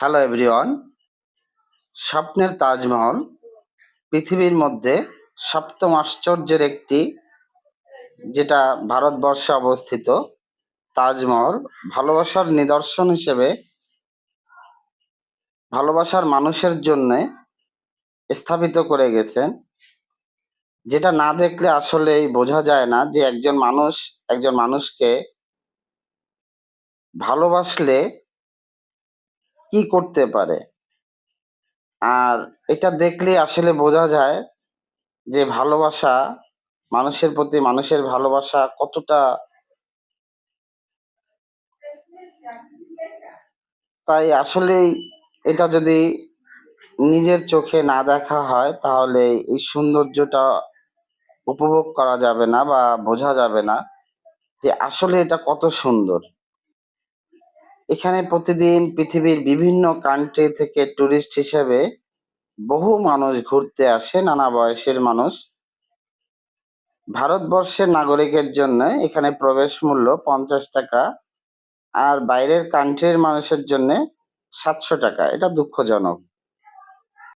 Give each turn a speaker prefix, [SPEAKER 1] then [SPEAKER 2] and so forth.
[SPEAKER 1] Hello everyone স্বপ্নের তাজমহল, পৃথিবীর মধ্যে সপ্তম আশ্চর্যের একটি, যেটা ভারতবর্ষে অবস্থিত, তাজমহল। ভালোবাসার নিদর্শন হিসেবে, ভালোবাসার মানুষের জন্য স্থাপিত করে গেছেন। যেটা না দেখলে আসলেই বোঝা যায় না যে একজন মানুষ, একজন মানুষকে ভালোবাসলে কি করতে পারে? আর এটা দেখলে আসলে বোঝা যায় যে ভালোবাসা মানুষের প্রতি মানুষের ভালোবাসা কতটা তাই আসলেই এটা যদি নিজের চোখে না দেখা হয় তাহলে এই সৌন্দর্যটা উপভোগ করা যাবে না বা বোঝা যাবে না যে আসলে এটা কত সুন্দর। এখানে প্রতিদিন পৃথিবীর বিভিন্ন কান্ট্রি থেকে টুরিস্ট হিসেবে বহু মানুষ ঘুরতে আসে, নানা বয়সের মানুষ। ভারতবর্ষের নাগরিকের জন্য এখানে প্রবেশ মূল্য পঞ্চাশ টাকা আর বাইরের কান্ট্রির মানুষের জন্য সাতশো টাকা। এটা দুঃখজনক।